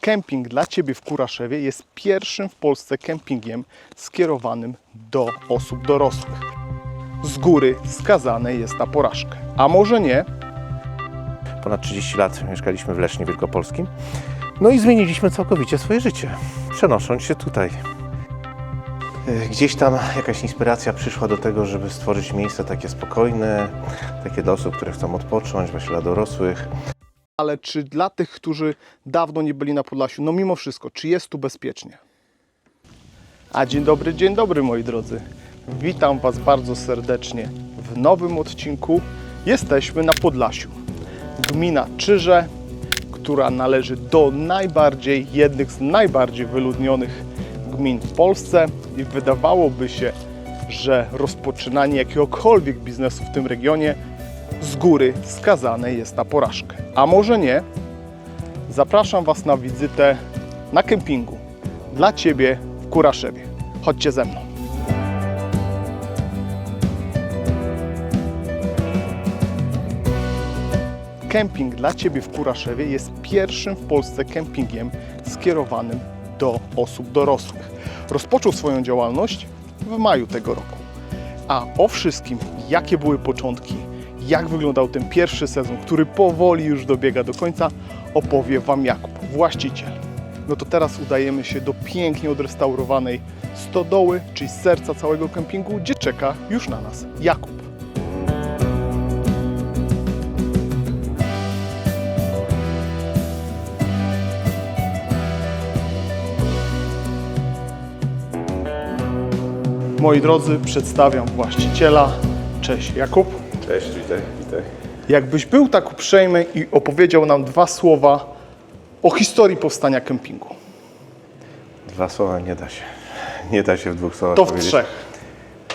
Kemping dla Ciebie w Kuraszewie jest pierwszym w Polsce kempingiem skierowanym do osób dorosłych. Z góry skazane jest na porażkę. A może nie? Ponad 30 lat mieszkaliśmy w Lesznie Wielkopolskim. No i zmieniliśmy całkowicie swoje życie, przenosząc się tutaj. E, Gdzieś tam jakaś inspiracja przyszła do tego, żeby stworzyć miejsce takie spokojne, takie dla osób, które chcą odpocząć, właśnie dla dorosłych. Ale czy dla tych, którzy dawno nie byli na Podlasiu, no mimo wszystko, czy jest tu bezpiecznie? A dzień dobry, dzień dobry moi drodzy. Witam Was bardzo serdecznie w nowym odcinku. Jesteśmy na Podlasiu. Gmina Czyże, która należy do najbardziej, jednych z najbardziej wyludnionych gmin w Polsce i wydawałoby się, że rozpoczynanie jakiegokolwiek biznesu w tym regionie z góry skazane jest na porażkę. A może nie? Zapraszam Was na wizytę na kempingu dla Ciebie w Kuraszewie. Chodźcie ze mną. Kemping dla Ciebie w Kuraszewie jest pierwszym w Polsce kempingiem skierowanym do osób dorosłych. Rozpoczął swoją działalność w maju tego roku. A o wszystkim, jakie były początki, jak wyglądał ten pierwszy sezon, który powoli już dobiega do końca, opowie Wam Jakub, właściciel. No to teraz udajemy się do pięknie odrestaurowanej stodoły, czyli serca całego kempingu, gdzie czeka już na nas Jakub. Moi drodzy, przedstawiam właściciela. Cześć Jakub. Cześć, witaj, witaj. Jakbyś był tak uprzejmy i opowiedział nam dwa słowa o historii powstania kempingu. Dwa słowa nie da się. Nie da się w dwóch słowach To w powiedzieć. trzech.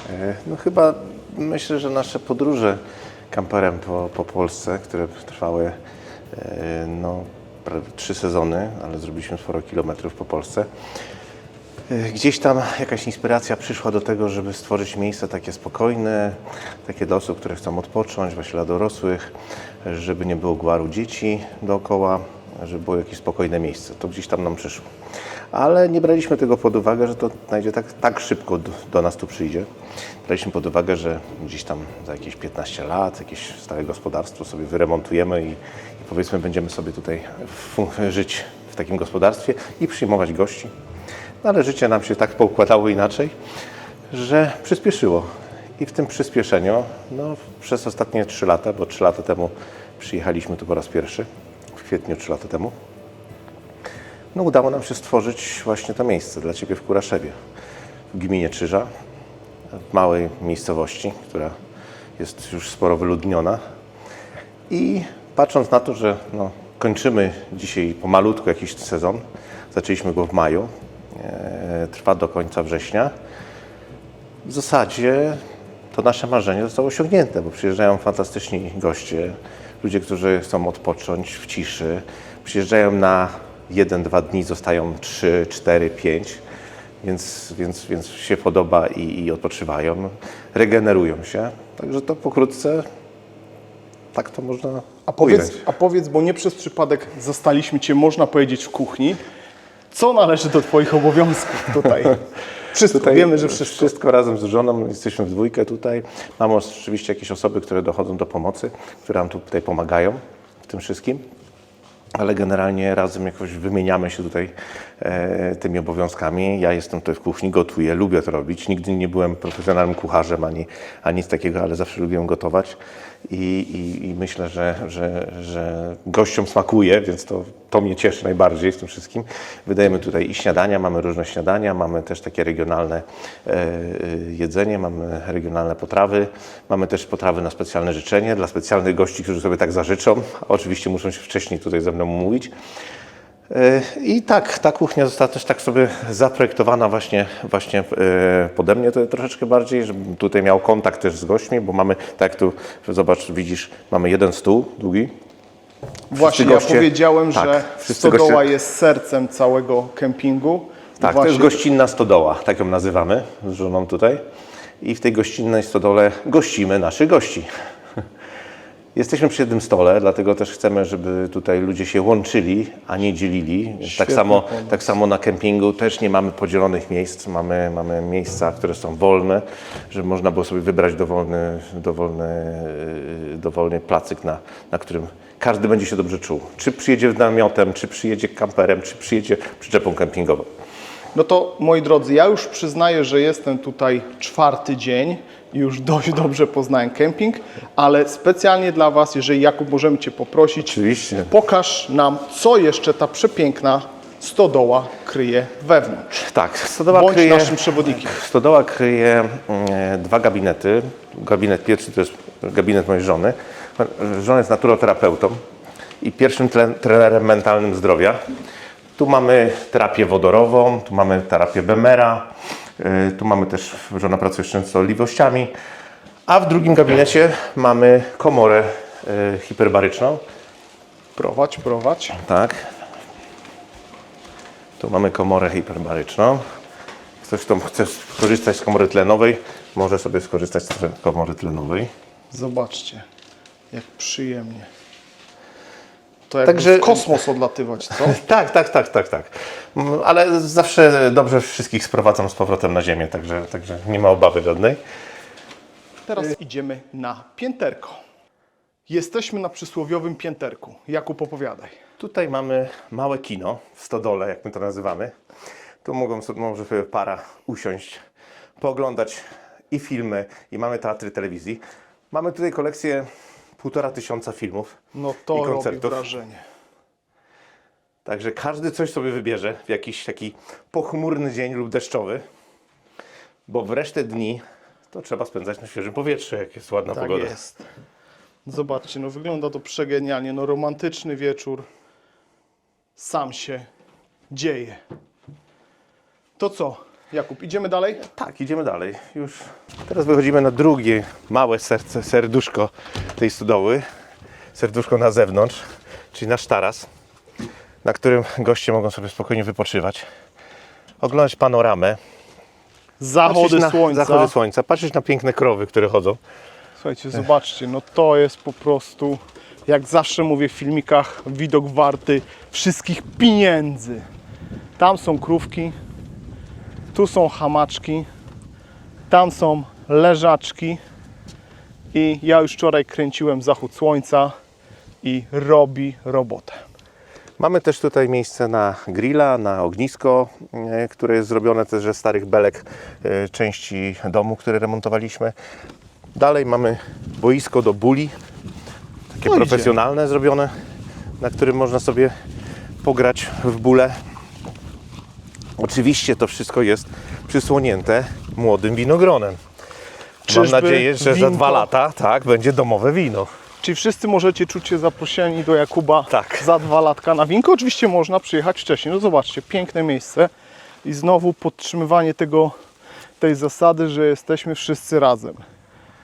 E, No chyba myślę, że nasze podróże kamperem po, po Polsce, które trwały e, no, prawie trzy sezony, ale zrobiliśmy sporo kilometrów po Polsce. E, Gdzieś tam jakaś inspiracja przyszła do tego, żeby stworzyć miejsce takie spokojne, takie dla osób, które chcą odpocząć, właśnie dla dorosłych, żeby nie było głaru dzieci dookoła, żeby było jakieś spokojne miejsce. To gdzieś tam nam przyszło. Ale nie braliśmy tego pod uwagę, że to znajdzie tak, tak szybko do, do nas tu przyjdzie. Braliśmy pod uwagę, że gdzieś tam za jakieś 15 lat jakieś stałe gospodarstwo sobie wyremontujemy i, i powiedzmy będziemy sobie tutaj żyć w takim gospodarstwie i przyjmować gości. No ale życie nam się tak poukładało inaczej, że przyspieszyło. I w tym przyspieszeniu, no, przez ostatnie 3 lata, bo 3 lata temu przyjechaliśmy tu po raz pierwszy, w kwietniu 3 lata temu, no, udało nam się stworzyć właśnie to miejsce dla Ciebie w Kuraszewie, w gminie Czyża, w małej miejscowości, która jest już sporo wyludniona. I patrząc na to, że no, kończymy dzisiaj pomalutku jakiś sezon, zaczęliśmy go w maju, trwa do końca września, w zasadzie to nasze marzenie zostało osiągnięte, bo przyjeżdżają fantastyczni goście, ludzie, którzy chcą odpocząć w ciszy. Przyjeżdżają na jeden, dwa dni, zostają trzy, cztery, pięć, więc, więc, więc się podoba i, i odpoczywają, regenerują się. Także to pokrótce tak to można A powiedz, ująć. a powiedz, bo nie przez przypadek zastaliśmy Cię, można powiedzieć, w kuchni. Co należy do Twoich obowiązków tutaj? Wszystko, Tutaj wiemy, że wszystko. Wszystko razem z żoną, jesteśmy w dwójkę tutaj. Mamy oczywiście jakieś osoby, które dochodzą do pomocy, które nam tu tutaj pomagają w tym wszystkim. Ale generalnie razem jakoś wymieniamy się tutaj e, tymi obowiązkami. Ja jestem tutaj w kuchni, gotuję, lubię to robić. Nigdy nie byłem profesjonalnym kucharzem ani, ani nic takiego, ale zawsze lubiłem gotować. I, i, i myślę, że, że, że gościom smakuje, więc to, to mnie cieszy najbardziej w tym wszystkim. Wydajemy tutaj i śniadania, mamy różne śniadania, mamy też takie regionalne e, e, jedzenie, mamy regionalne potrawy, mamy też potrawy na specjalne życzenie dla specjalnych gości, którzy sobie tak zażyczą. Oczywiście muszą się wcześniej tutaj ze mną umówić. I tak, ta kuchnia została też tak sobie zaprojektowana właśnie, właśnie e, pode mnie to troszeczkę bardziej, żebym tutaj miał kontakt też z gośćmi, bo mamy, tak jak tu zobacz, widzisz, mamy jeden stół długi. Właśnie, goście- ja powiedziałem, tak, że wszyscy stodoła goście- jest sercem całego kempingu. Tak, to właśnie jest gościnna stodoła, tak ją nazywamy z żoną tutaj. I w tej gościnnej stodole gościmy naszych gości. Jesteśmy przy jednym stole, dlatego też chcemy, żeby tutaj ludzie się łączyli, a nie dzielili. Tak samo, pomysł. tak samo na kempingu też nie mamy podzielonych miejsc. Mamy, mamy miejsca, które są wolne, żeby można było sobie wybrać dowolny, dowolny, yy, dowolny placyk, na, na którym każdy będzie się dobrze czuł. Czy przyjedzie namiotem, czy przyjedzie kamperem, czy przyjedzie przyczepą kempingową. No to moi drodzy, ja już przyznaję, że jestem tutaj czwarty dzień już dość dobrze poznałem kemping, ale specjalnie dla Was, jeżeli Jakub możemy Cię poprosić, Oczywiście. pokaż nam, co jeszcze ta przepiękna stodoła kryje wewnątrz. Tak, stodoła Bądź kryje... naszym przewodnikiem. Stodoła kryje mm, dwa gabinety. Gabinet pierwszy to jest gabinet mojej żony. Żona jest naturoterapeutą i pierwszym trenerem mentalnym zdrowia. Tu mamy terapię wodorową, tu mamy terapię Bemera, tu mamy też, żona pracuje z częstotliwościami, a w drugim gabinecie mamy komorę y, hiperbaryczną. Prowadź, prowadź. Tak. Tu mamy komorę hiperbaryczną. Ktoś, kto chce skorzystać z komory tlenowej, może sobie skorzystać z komory tlenowej. Zobaczcie, jak przyjemnie. To jakby Także- w kosmos odlatywać, co? Tak, tak, tak, tak, tak. Mm, Ale zawsze dobrze wszystkich sprowadzam z powrotem na ziemię, także, także nie ma obawy żadnej. Teraz idziemy na pięterko. Jesteśmy na przysłowiowym pięterku. Jakub, opowiadaj. Tutaj mamy małe kino w stodole, jak my to nazywamy. Tu mogą, so- może sobie para usiąść, pooglądać i filmy, i mamy teatry telewizji. Mamy tutaj kolekcję półtora tysiąca filmów No i to robi koncertów. wrażenie. Także każdy coś sobie wybierze w jakiś taki pochmurny dzień lub deszczowy, bo w resztę dni to trzeba spędzać na świeżym powietrzu, jak jest ładna Tak pogoda. jest. Zobaczcie, no wygląda to przegenialnie. No romantyczny wieczór. Sam się dzieje. To co, Jakub, idziemy dalej? Tak, idziemy dalej. Już teraz wychodzimy na drugie małe serce, serduszko tej stodoły. Serduszko na zewnątrz, czyli nasz taras, na którym goście mogą sobie spokojnie wypoczywać. Oglądać panoramę. Zachody na słońca. Zachody słońca. Patrzeć na piękne krowy, które chodzą. Słuchajcie, zobaczcie, no to jest po prostu, jak zawsze mówię w filmikach, widok warty wszystkich pieniędzy. Tam są krówki, tu są hamaczki, tam są leżaczki i ja już wczoraj kręciłem zachód słońca i robi robotę. Mamy też tutaj miejsce na grilla, na ognisko, e, które jest zrobione też ze starych belek e, części domu, które remontowaliśmy. Dalej mamy boisko do buli, takie No profesjonalne zrobione, na którym można sobie pograć w bóle. Oczywiście to wszystko jest przysłonięte młodym winogronem. Mam Czyżby nadzieję, że za winko- dwa lata tak będzie domowe wino. Czyli wszyscy możecie czuć się zaproszeni do Jakuba Tak. za dwa latka na winko. Oczywiście można przyjechać wcześniej. No zobaczcie, piękne miejsce i znowu podtrzymywanie tego, tej zasady, że jesteśmy wszyscy razem.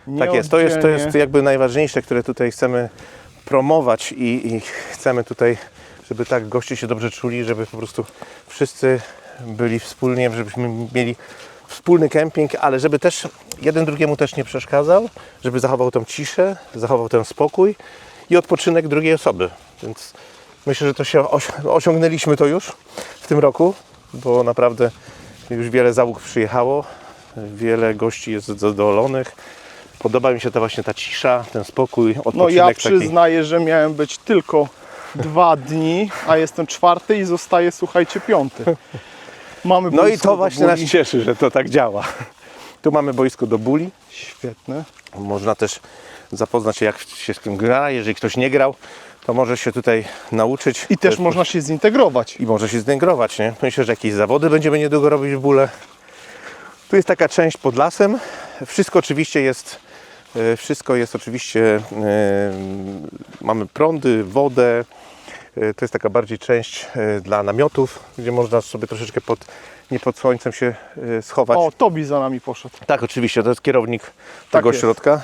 Nie Tak jest, to jest, to jest jakby najważniejsze, które tutaj chcemy promować i, i chcemy tutaj, żeby tak goście się dobrze czuli, żeby po prostu wszyscy byli wspólnie, żebyśmy mieli wspólny kemping, ale żeby też jeden drugiemu też nie przeszkadzał, żeby zachował tą ciszę, zachował ten spokój i odpoczynek drugiej osoby. Więc myślę, że to się osi- osiągnęliśmy to już w tym roku, bo naprawdę już wiele załóg przyjechało, wiele gości jest zadowolonych. Podoba mi się ta właśnie ta cisza, ten spokój, odpoczynek No ja taki. przyznaję, że miałem być tylko dwa dni, a jestem czwarty i zostaje, słuchajcie, piąty. Mamy No i to właśnie nas cieszy, że to tak działa. Tu mamy boisko do buli. Świetne. Można też zapoznać się, jak się z tym gra. Jeżeli ktoś nie grał, to może się tutaj nauczyć. I też można się zintegrować. I może się zdegrować, nie? Myślę, że jakieś zawody będziemy niedługo robić w bóle. Tu jest taka część pod lasem. Wszystko oczywiście jest, e, wszystko jest oczywiście, e, mamy prądy, wodę. E, To jest taka bardziej część e, dla namiotów, gdzie można sobie troszeczkę pod, nie pod słońcem się e, schować. O, Tobi za nami poszedł. Tak, oczywiście, to jest kierownik tego jest. ośrodka.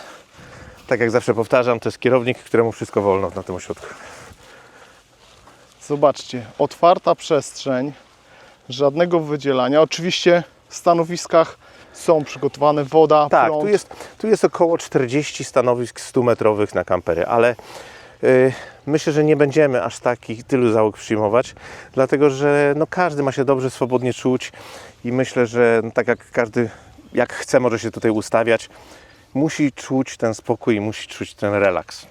Tak jak zawsze powtarzam, to jest kierownik, któremu wszystko wolno na tym ośrodku. Zobaczcie, otwarta przestrzeń, żadnego wydzielania. Oczywiście w stanowiskach Są przygotowane woda, Tak, prąd. tu jest, tu jest około 40 stanowisk 100-metrowych na kampery, ale myślę, że nie będziemy aż takich tylu załóg przyjmować, dlatego że no, każdy ma się dobrze, swobodnie czuć i myślę, że no, tak jak każdy, jak chce, może się tutaj ustawiać, musi czuć ten spokój i musi czuć ten relaks.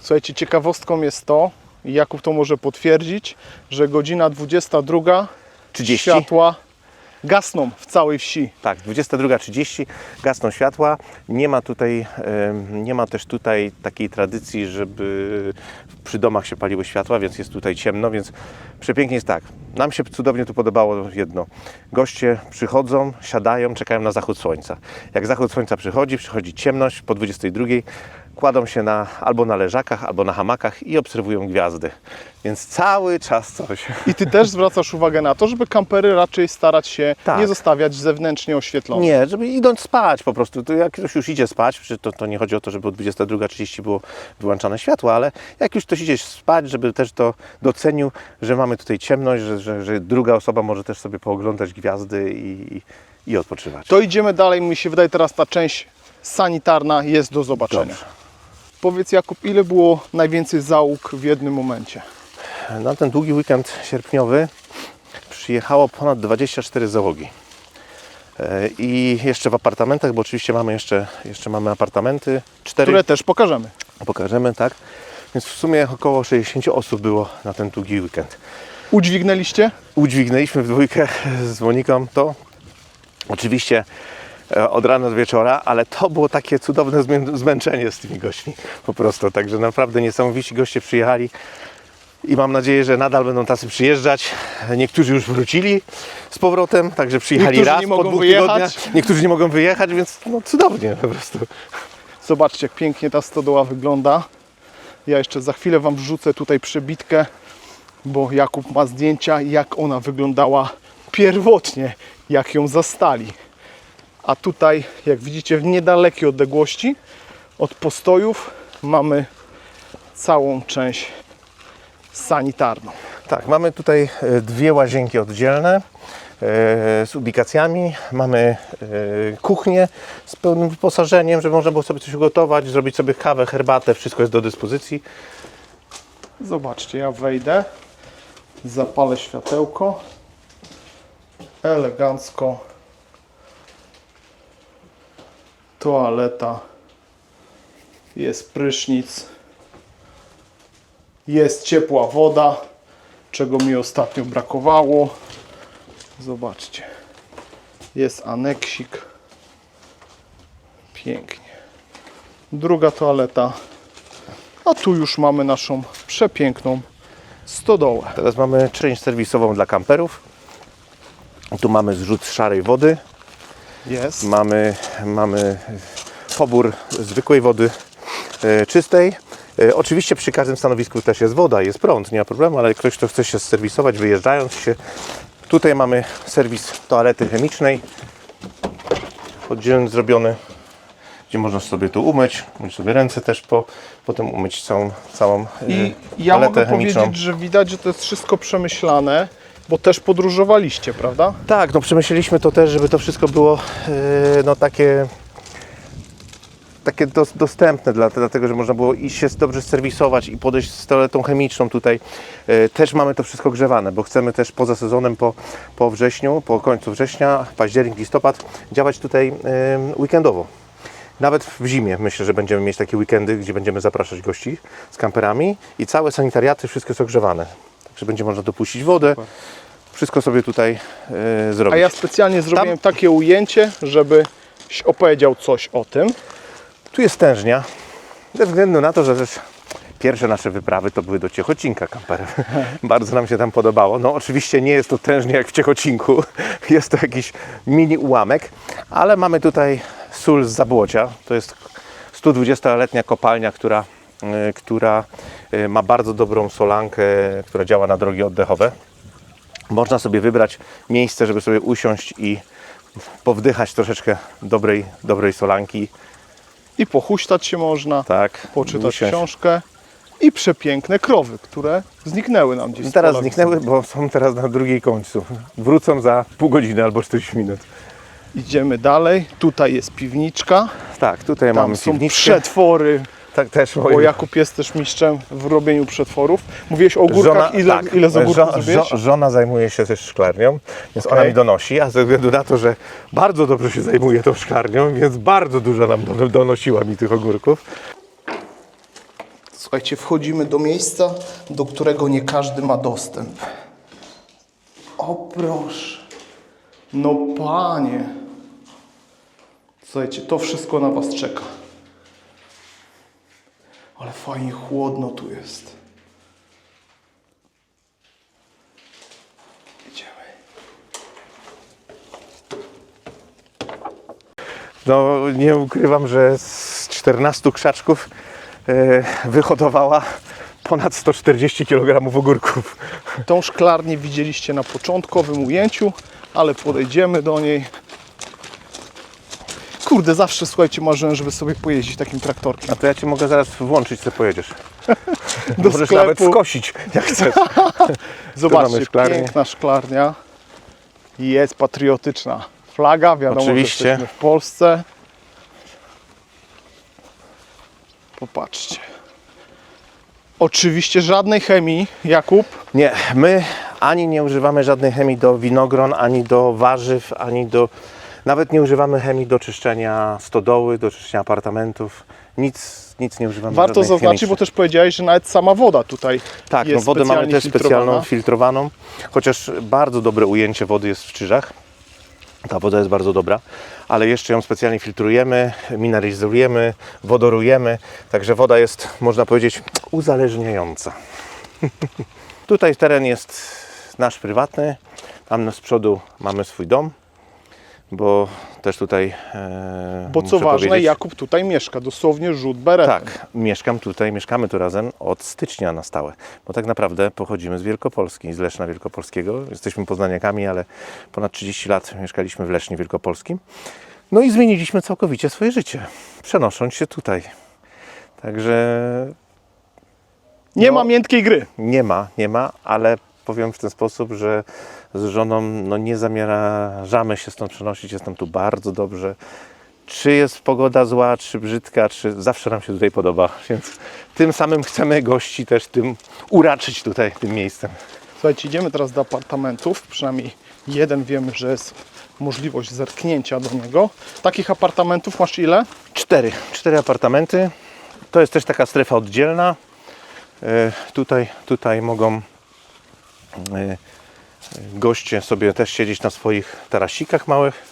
Słuchajcie, ciekawostką jest to, i Jakub to może potwierdzić, że godzina 22 30. światła gasną w całej wsi. Tak, 22.30 gasną światła. Nie ma tutaj, nie ma też tutaj takiej tradycji, żeby przy domach się paliły światła, więc jest tutaj ciemno, więc przepięknie jest tak. Nam się cudownie tu podobało jedno. Goście przychodzą, siadają, czekają na zachód słońca. Jak zachód słońca przychodzi, przychodzi ciemność po 22.00, kładą się na, albo na leżakach, albo na hamakach i obserwują gwiazdy. Więc cały czas coś. I ty też zwracasz uwagę na to, żeby kampery raczej starać się Tak. nie zostawiać zewnętrznie oświetlonych. Nie, żeby idąc spać po prostu. To jak ktoś już idzie spać, to, to nie chodzi o to, żeby o 22.30 było wyłączane światło, ale jak już ktoś idzie spać, żeby też to docenił, że mamy tutaj ciemność, że, że, że druga osoba może też sobie pooglądać gwiazdy i, i, i odpoczywać. To idziemy dalej. Mi się wydaje teraz ta część sanitarna jest do zobaczenia. Dobrze. Powiedz Jakub, ile było najwięcej załóg w jednym momencie? Na ten długi weekend sierpniowy przyjechało ponad 24 załogi. E, I jeszcze w apartamentach, bo oczywiście mamy jeszcze, jeszcze mamy apartamenty, cztery Które też pokażemy. pokażemy, tak? Więc w sumie około 60 osób było na ten długi weekend. Udźwignęliście? Udźwignęliśmy w dwójkę z Moniką to. Oczywiście od rana do wieczora, ale to było takie cudowne zmę- zmęczenie z tymi gośćmi po prostu. Także naprawdę niesamowici goście przyjechali i mam nadzieję, że nadal będą tacy przyjeżdżać. Niektórzy już wrócili z powrotem, także przyjechali Niektórzy raz nie po mogą dwóch wyjechać. tygodniach. Niektórzy nie mogą wyjechać, więc no cudownie po prostu. Zobaczcie, jak pięknie ta stodoła wygląda. Ja jeszcze za chwilę Wam wrzucę tutaj przebitkę, bo Jakub ma zdjęcia, jak ona wyglądała pierwotnie, jak ją zastali. A tutaj, jak widzicie, w niedalekiej odległości od postojów mamy całą część sanitarną. Tak, mamy tutaj e, dwie łazienki oddzielne e, z ubikacjami. Mamy e, kuchnię z pełnym wyposażeniem, żeby można było sobie coś ugotować, zrobić sobie kawę, herbatę, wszystko jest do dyspozycji. Zobaczcie, ja wejdę, zapalę światełko, elegancko, toaleta, jest prysznic, jest ciepła woda, czego mi ostatnio brakowało. Zobaczcie, jest aneksik, pięknie. Druga toaleta, a tu już mamy naszą przepiękną stodołę. Teraz mamy część serwisową dla kamperów. Tu mamy zrzut szarej wody, Jest. mamy, mamy pobór zwykłej wody e, czystej. E, Oczywiście przy każdym stanowisku też jest woda, jest prąd, nie ma problemu, ale ktoś, kto chce się serwisować, wyjeżdżając się. Tutaj mamy serwis toalety chemicznej, oddzielnie zrobiony, gdzie można sobie tu umyć, umyć sobie ręce też, po, potem umyć całą, całą e, I ja mogę chemiczną. powiedzieć, że widać, że to jest wszystko przemyślane, bo też podróżowaliście, prawda? Tak, no przemyśleliśmy to też, żeby to wszystko było e, no takie takie dos, dostępne, dla, dlatego że można było iść się dobrze serwisować i podejść z toaletą chemiczną tutaj. E, też mamy to wszystko grzewane, bo chcemy też poza sezonem, po, po wrześniu, po końcu września, październik, listopad, działać tutaj e, weekendowo. Nawet w zimie myślę, że będziemy mieć takie weekendy, gdzie będziemy zapraszać gości z kamperami i całe sanitariaty, wszystko są grzewane. Także będzie można dopuścić wodę, wszystko sobie tutaj e, zrobić. A ja specjalnie zrobiłem takie ujęcie, żebyś opowiedział coś o tym. Tu jest tężnia, ze względu na to, że też pierwsze nasze wyprawy to były do Ciechocinka kamperem. Bardzo nam się tam podobało. No oczywiście nie jest to tężnie jak w Ciechocinku, jest to jakiś mini ułamek, ale mamy tutaj sól z Zabłocia. To jest 120-letnia kopalnia, która, y, która y, ma bardzo dobrą solankę, która działa na drogi oddechowe. Można sobie wybrać miejsce, żeby sobie usiąść i powdychać troszeczkę dobrej, dobrej solanki. I pochuśtać się można, Tak, poczytać usiąść. książkę. I przepiękne krowy, które zniknęły nam gdzieś teraz zniknęły, bo są teraz na drugiej końcu. Wrócą za pół godziny albo 40 minut. Idziemy dalej. Tutaj jest piwniczka. Tak, tutaj Tam mamy są piwniczkę. przetwory, Tak, też bo moje- Jakub jest też mistrzem w robieniu przetworów. Mówiłeś o ogórkach, ile, tak, ile z ogórków żo- żo- żona zajmuje się też szklarnią, więc Okej. ona mi donosi, a ze względu na to, że bardzo dobrze się zajmuje tą szklarnią, więc bardzo dużo nam do- donosiła mi tych ogórków. Słuchajcie, wchodzimy do miejsca, do którego nie każdy ma dostęp. O proszę. No panie. Słuchajcie, to wszystko na was czeka. Ale fajnie chłodno tu jest. No nie ukrywam, że z 14 krzaczków e, wyhodowała ponad 140 kg ogórków. Tą szklarnię widzieliście na początkowym ujęciu, ale podejdziemy do niej. Kurde, zawsze słuchajcie, marzyłem, żeby sobie pojeździć takim traktorkiem. A to ja Ci mogę zaraz włączyć, co pojedziesz. Do Możesz sklepu. nawet skosić, jak chcesz. Zobaczcie, szklarnię. piękna szklarnia. Jest patriotyczna. Flaga, wiadomo, Oczywiście. że jesteśmy w Polsce. Popatrzcie. Oczywiście żadnej chemii, Jakub. Nie, my ani nie używamy żadnej chemii do winogron, ani do warzyw, ani do... Nawet nie używamy chemii do czyszczenia stodoły, do czyszczenia apartamentów. Nic, nic nie używamy. Warto zaznaczyć, bo też powiedziałeś, że nawet sama woda tutaj Tak, no jest wodę mamy też specjalną, filtrowaną, chociaż bardzo dobre ujęcie wody jest w Czyżach. Ta woda jest bardzo dobra, ale jeszcze ją specjalnie filtrujemy, mineralizujemy, wodorujemy, także woda jest, można powiedzieć, uzależniająca. Tutaj teren jest nasz prywatny, tam z przodu mamy swój dom, bo też tutaj. E, Bo co ważne, powiedzieć- Jakub tutaj mieszka, dosłownie rzut beretem. tak, mieszkam tutaj, mieszkamy tu razem od stycznia na stałe, bo tak naprawdę pochodzimy z Wielkopolski, z Leszna Wielkopolskiego. Jesteśmy poznaniakami, ale ponad 30 lat mieszkaliśmy w Lesznie Wielkopolskim. No i zmieniliśmy całkowicie swoje życie, przenosząc się tutaj. Także Nie No. ma miętkiej gry. nie ma, nie ma, ale powiem w ten sposób, że z żoną no, nie zamierzamy się stąd przenosić, jest nam tu bardzo dobrze. Czy jest pogoda zła, czy brzydka, czy zawsze nam się tutaj podoba, więc tym samym chcemy gości też tym uraczyć tutaj tym miejscem. Słuchajcie, idziemy teraz do apartamentów. Przynajmniej jeden wiemy, że jest możliwość zerknięcia do niego. Takich apartamentów masz ile? Cztery, cztery apartamenty. To jest też taka strefa oddzielna. E, Tutaj, tutaj mogą goście sobie też siedzieć na swoich tarasikach małych.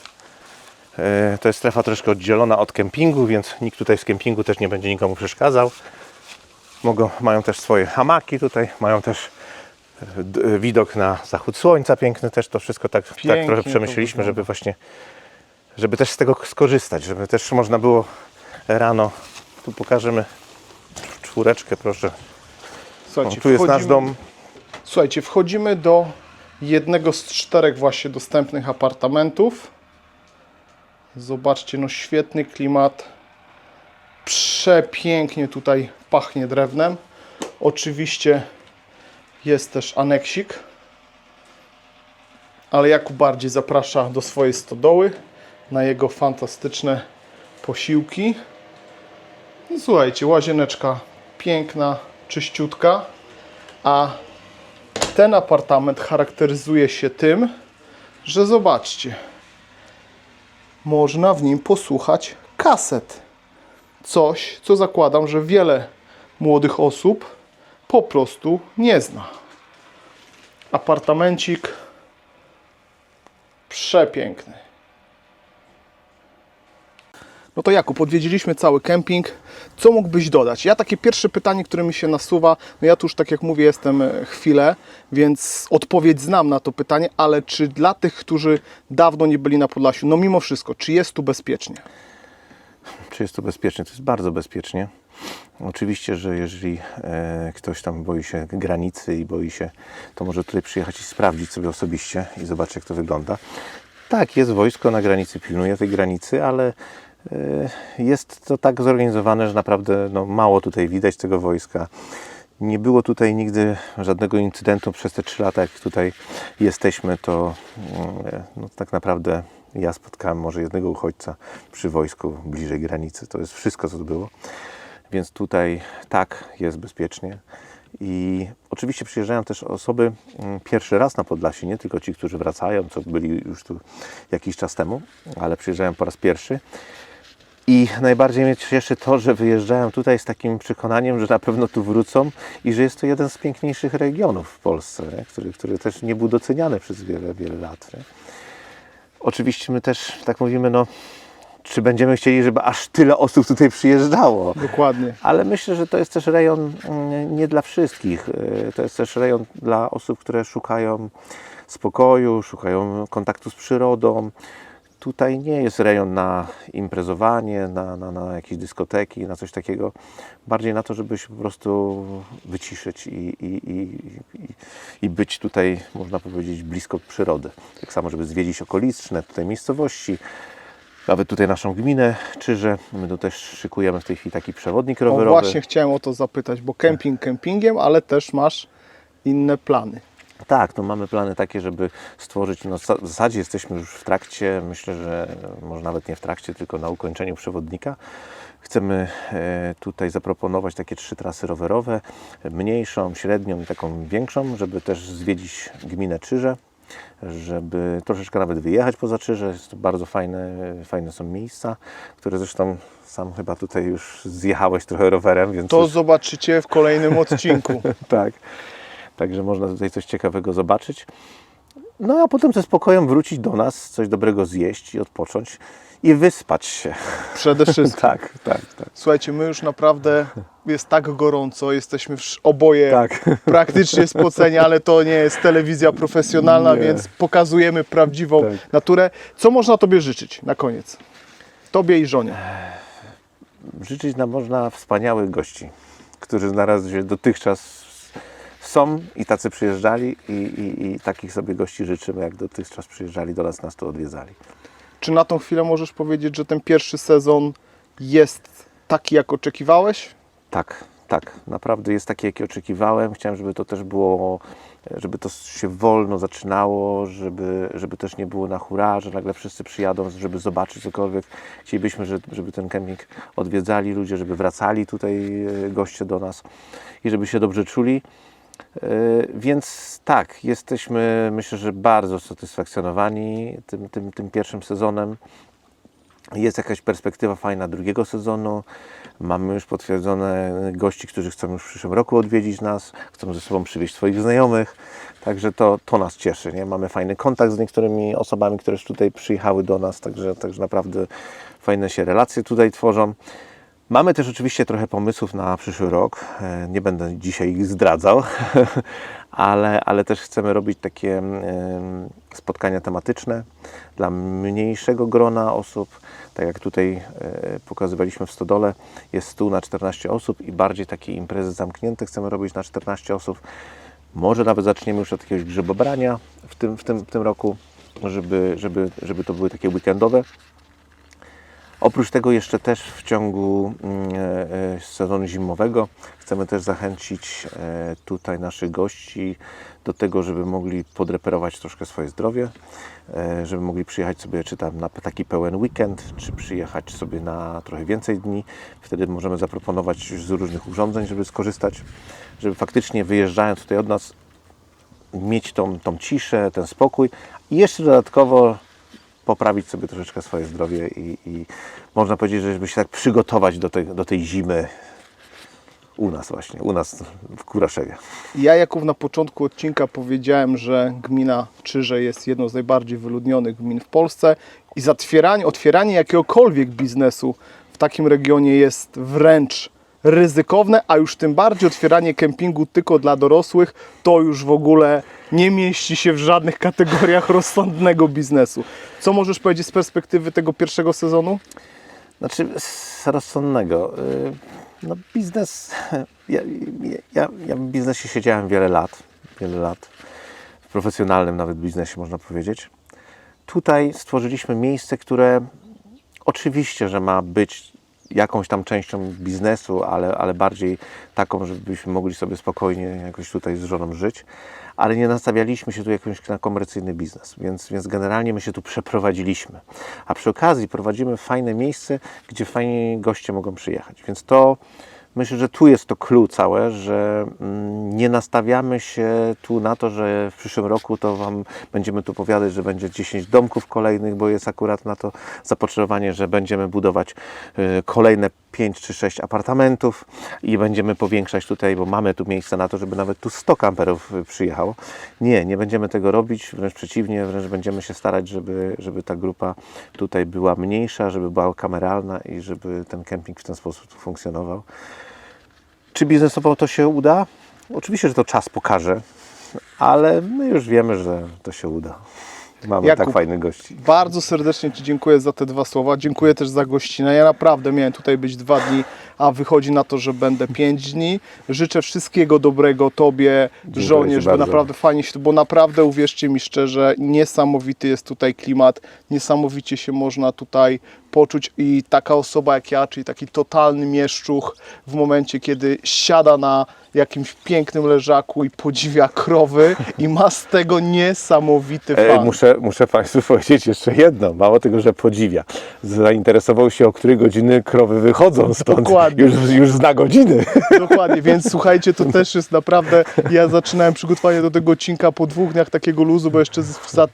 E, To jest strefa troszkę oddzielona od kempingu, więc nikt tutaj z kempingu też nie będzie nikomu przeszkadzał. Mogą, mają też swoje hamaki tutaj, mają też e, widok na zachód słońca piękny też. To wszystko tak, tak trochę przemyśleliśmy, żeby właśnie żeby też z tego skorzystać, żeby też można było rano, tu pokażemy czwóreczkę proszę, o, tu jest nasz dom, Słuchajcie, wchodzimy do jednego z czterech właśnie dostępnych apartamentów. Zobaczcie, no świetny klimat. Przepięknie tutaj pachnie drewnem. Oczywiście jest też aneksik. Ale Jakub bardziej zaprasza do swojej stodoły na jego fantastyczne posiłki. No, słuchajcie, łazieneczka piękna, czyściutka, a ten apartament charakteryzuje się tym, że zobaczcie, można w nim posłuchać kaset. Coś, co zakładam, że wiele młodych osób po prostu nie zna. Apartamencik przepiękny. No to Jakub, odwiedziliśmy cały kemping. Co mógłbyś dodać? Ja takie pierwsze pytanie, które mi się nasuwa, no ja tu już tak jak mówię jestem e, chwilę, więc odpowiedź znam na to pytanie, ale czy dla tych, którzy dawno nie byli na Podlasiu, no mimo wszystko, czy jest tu bezpiecznie? czy jest to bezpiecznie, to jest bardzo bezpiecznie. Oczywiście, że jeżeli e, ktoś tam boi się granicy i boi się, to może tutaj przyjechać i sprawdzić sobie osobiście i zobaczyć jak to wygląda. Tak, jest wojsko na granicy, pilnuje tej granicy, ale jest to tak zorganizowane, że naprawdę no, mało tutaj widać tego wojska. Nie było tutaj nigdy żadnego incydentu przez te trzy lata, jak tutaj jesteśmy, to mm, no, tak naprawdę Ja spotkałem może jednego uchodźca przy wojsku bliżej granicy. To jest wszystko, co było. Więc tutaj tak jest bezpiecznie. I oczywiście przyjeżdżają też osoby mm, pierwszy raz na Podlasie, nie tylko ci, którzy wracają, co byli już tu jakiś czas temu, ale przyjeżdżają po raz pierwszy. I najbardziej mnie cieszy to, że wyjeżdżają tutaj z takim przekonaniem, że na pewno tu wrócą i że jest to jeden z piękniejszych regionów w Polsce, nie? Który, który też nie był doceniany przez wiele, wiele lat. Nie? Oczywiście my też tak mówimy, no, czy będziemy chcieli, żeby aż tyle osób tutaj przyjeżdżało. Dokładnie. Ale myślę, że to jest też rejon mm, nie dla wszystkich. Y, To jest też rejon dla osób, które szukają spokoju, szukają kontaktu z przyrodą. Tutaj nie jest rejon na imprezowanie, na, na, na jakieś dyskoteki, na coś takiego. Bardziej na to, żeby się po prostu wyciszyć i, i, i, i, i być tutaj, można powiedzieć, blisko przyrody. Tak samo, żeby zwiedzić okoliczne tutaj miejscowości. Nawet tutaj naszą gminę Czyże. My tu też szykujemy w tej chwili taki przewodnik O, rowerowy. właśnie chciałem o to zapytać, bo kemping kempingiem, ale też masz inne plany. Tak, no mamy plany takie, żeby stworzyć, no w za- w zasadzie jesteśmy już w trakcie, myślę, że może nawet nie w trakcie, tylko na ukończeniu przewodnika. Chcemy e, tutaj zaproponować takie trzy trasy rowerowe, mniejszą, średnią i taką większą, żeby też zwiedzić gminę Czyże, żeby troszeczkę nawet wyjechać poza Czyże. Jest to bardzo fajne, fajne są miejsca, które zresztą sam chyba tutaj już zjechałeś trochę rowerem, więc To już- zobaczycie w kolejnym odcinku. tak. Także można tutaj coś ciekawego zobaczyć. No a potem ze spokojem wrócić do nas, coś dobrego zjeść i odpocząć i wyspać się. Przede wszystkim. tak, tak, tak. Słuchajcie, my już naprawdę jest tak gorąco, jesteśmy oboje Tak. praktycznie spoceni, ale to nie jest telewizja profesjonalna, Nie. więc pokazujemy prawdziwą Tak. naturę. Co można Tobie życzyć na koniec? Tobie i żonie. Życzyć nam można wspaniałych gości, którzy na razie dotychczas są i tacy przyjeżdżali i, i, i takich sobie gości życzymy, jak dotychczas przyjeżdżali do nas, nas tu odwiedzali. Czy na tą chwilę możesz powiedzieć, że ten pierwszy sezon jest taki, jak oczekiwałeś? Tak, tak. Naprawdę jest taki, jaki oczekiwałem. Chciałem, żeby to też było, żeby to się wolno zaczynało, żeby, żeby też nie było na hura, że nagle wszyscy przyjadą, żeby zobaczyć cokolwiek. Chcielibyśmy, żeby, ten kemping odwiedzali ludzie, żeby wracali tutaj e, goście do nas i żeby się dobrze czuli. E, Więc tak, jesteśmy myślę, że bardzo satysfakcjonowani tym, tym, tym pierwszym sezonem. Jest jakaś perspektywa fajna drugiego sezonu. Mamy już potwierdzone gości, którzy chcą już w przyszłym roku odwiedzić nas, chcą ze sobą przywieźć swoich znajomych. Także to, to nas cieszy. Nie? Mamy fajny kontakt z niektórymi osobami, które już tutaj przyjechały do nas, także, także naprawdę fajne się relacje tutaj tworzą. Mamy też oczywiście trochę pomysłów na przyszły rok. E, Nie będę dzisiaj ich zdradzał, ale, ale też chcemy robić takie spotkania tematyczne dla mniejszego grona osób. Tak jak tutaj e, pokazywaliśmy w Stodole, jest stół na 14 osób i bardziej takie imprezy zamknięte chcemy robić na 14 osób. Może nawet zaczniemy już od jakiegoś grzybobrania w tym, w tym, w tym roku, żeby, żeby, żeby to były takie weekendowe. Oprócz tego jeszcze też w ciągu mm, e, e, sezonu zimowego chcemy też zachęcić e, tutaj naszych gości do tego, żeby mogli podreperować troszkę swoje zdrowie, żeby mogli przyjechać sobie czy tam na taki pełen weekend, czy przyjechać sobie na trochę więcej dni. Wtedy możemy zaproponować z różnych urządzeń, żeby skorzystać, żeby faktycznie wyjeżdżając tutaj od nas mieć tą, tą ciszę, ten spokój i jeszcze dodatkowo poprawić sobie troszeczkę swoje zdrowie i, i można powiedzieć, że żeby się tak przygotować do tej, do tej zimy u nas właśnie, u nas w Kuraszewie. Ja, Jakub, na początku odcinka powiedziałem, że gmina Czyże jest jedną z najbardziej wyludnionych gmin w Polsce i zatwieranie, otwieranie jakiegokolwiek biznesu w takim regionie jest wręcz ryzykowne, a już tym bardziej otwieranie kempingu tylko dla dorosłych to już w ogóle nie mieści się w żadnych kategoriach rozsądnego biznesu. Co możesz powiedzieć z perspektywy tego pierwszego sezonu? Znaczy rozsądnego. y, No biznes, ja, ja, ja w biznesie siedziałem wiele lat, wiele lat, w profesjonalnym nawet biznesie można powiedzieć. Tutaj stworzyliśmy miejsce, które oczywiście, że ma być jakąś tam częścią biznesu, ale, ale bardziej taką, żebyśmy mogli sobie spokojnie jakoś tutaj z żoną żyć. Ale nie nastawialiśmy się tu jakoś na komercyjny biznes, więc, więc generalnie my się tu przeprowadziliśmy. A przy okazji prowadzimy fajne miejsce, gdzie fajni goście mogą przyjechać. Więc to Myślę, że tu jest to clue całe, że mm, nie nastawiamy się tu na to, że w przyszłym roku to Wam będziemy tu powiadać, że będzie 10 domków kolejnych, bo jest akurat na to zapotrzebowanie, że będziemy budować y, kolejne 5 czy 6 apartamentów i będziemy powiększać tutaj, bo mamy tu miejsce na to, żeby nawet tu 100 kamperów przyjechało. Nie, nie będziemy tego robić, wręcz przeciwnie, wręcz będziemy się starać, żeby, żeby ta grupa tutaj była mniejsza, żeby była kameralna i żeby ten kemping w ten sposób funkcjonował. Czy biznesowo to się uda? Oczywiście, że to czas pokaże, ale my już wiemy, że to się uda. Mamy Jakub, tak fajnych gości. Bardzo serdecznie Ci dziękuję za te dwa słowa. Dziękuję też za gościnę. Ja naprawdę miałem tutaj być dwa dni, a wychodzi na to, że będę pięć dni. Życzę wszystkiego dobrego Tobie, Dziękuję żonie, żeby bardzo. naprawdę fajnie się, bo naprawdę uwierzcie mi szczerze, niesamowity jest tutaj klimat, niesamowicie się można tutaj poczuć i taka osoba jak ja, czyli taki totalny mieszczuch w momencie, kiedy siada na jakimś pięknym leżaku i podziwia krowy i ma z tego niesamowity E, fan. muszę, muszę Państwu powiedzieć jeszcze jedno. Mało tego, że podziwia. Zainteresował się, o której godziny krowy wychodzą stąd. Dokładnie. Już, już zna godziny. Dokładnie, więc słuchajcie, to też jest naprawdę. Ja zaczynałem przygotowanie do tego odcinka po dwóch dniach takiego luzu, bo jeszcze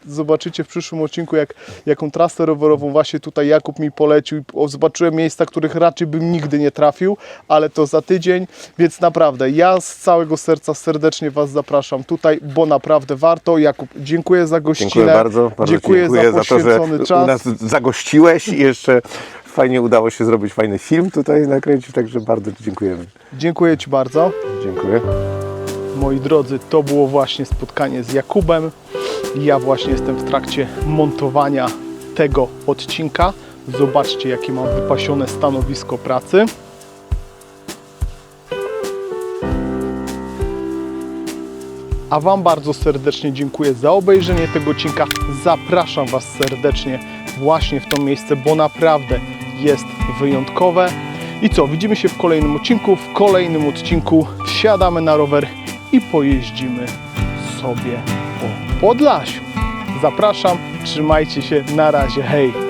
zobaczycie w przyszłym odcinku, jak, jaką trasę rowerową właśnie tutaj Jakub mi polecił. O, zobaczyłem miejsca, których raczej bym nigdy nie trafił, ale to za tydzień, więc naprawdę ja z całego serca serdecznie Was zapraszam tutaj, bo naprawdę warto. Jakub, dziękuję za gościnę. Dziękuję bardzo. bardzo dziękuję, dziękuję za za to, że czas. u nas zagościłeś i jeszcze fajnie udało się zrobić fajny film tutaj nakręcić, także bardzo dziękujemy. Dziękuję Ci bardzo. Dziękuję. Moi drodzy, to było właśnie spotkanie z Jakubem. Ja właśnie jestem w trakcie montowania tego odcinka. Zobaczcie, jakie mam wypasione stanowisko pracy. A Wam bardzo serdecznie dziękuję za obejrzenie tego odcinka. Zapraszam Was serdecznie właśnie w to miejsce, bo naprawdę jest wyjątkowe. I co, widzimy się w kolejnym odcinku. W kolejnym odcinku wsiadamy na rower i pojeździmy sobie po Podlasiu. Zapraszam, trzymajcie się, na razie, hej!